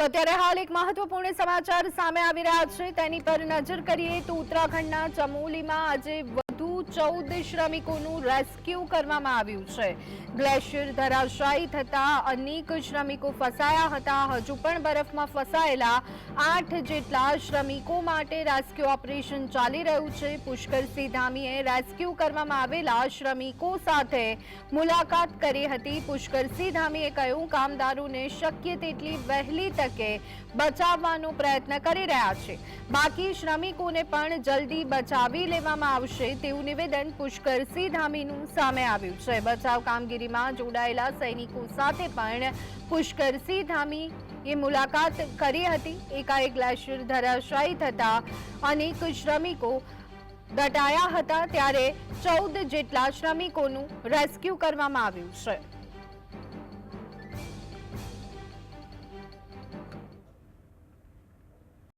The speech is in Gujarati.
તો અત્યારે હાલ એક મહત્વપૂર્ણ સમાચાર સામે આવી રહ્યા છે. તેની પર નજર કરીએ તો ઉત્તરાખંડના ચમોલીમાં આજે વધુ ચૌદ શ્રમિકોનું રેસ્ક્યુ કરવામાં આવ્યું છે. ગ્લેશિયર ધરાશાયી થતા અનેક શ્રમિકો ફસાયા હતા. હજુ પણ બરફમાં ફસાયેલા આઠ જેટલા શ્રમિકો માટે રેસ્ક્યુ ઓપરેશન ચાલી રહ્યું છે. પુષ્કરસિંહ ધામીએ રેસ્ક્યુ કરવામાં આવેલા શ્રમિકો સાથે મુલાકાત કરી હતી. પુષ્કરસિંહ ધામીએ કહ્યું, કામદારોને શક્ય તેટલી વહેલી તકે બચાવવાનો પ્રયત્ન કરી રહ્યા છે. બાકી શ્રમિકોને પણ જલ્દી બચાવી લેવામાં આવશે. તેવું નિવેદન પુષ્કરસિંહ ધામીનું સામે આવ્યું છે. બચાવ કામગીરીમાં જોડાયેલા સૈનિકો સાથે પણ પુષ્કરસિંહ ધામી એ મુલાકાત કરી હતી. એકાએક ગ્લેશિયર ધરાશાયી થતા અનેક શ્રમિકો દટાયા હતા. ત્યારે ચૌદ જેટલા શ્રમિકોનું રેસ્ક્યુ કરવામાં આવ્યું છે.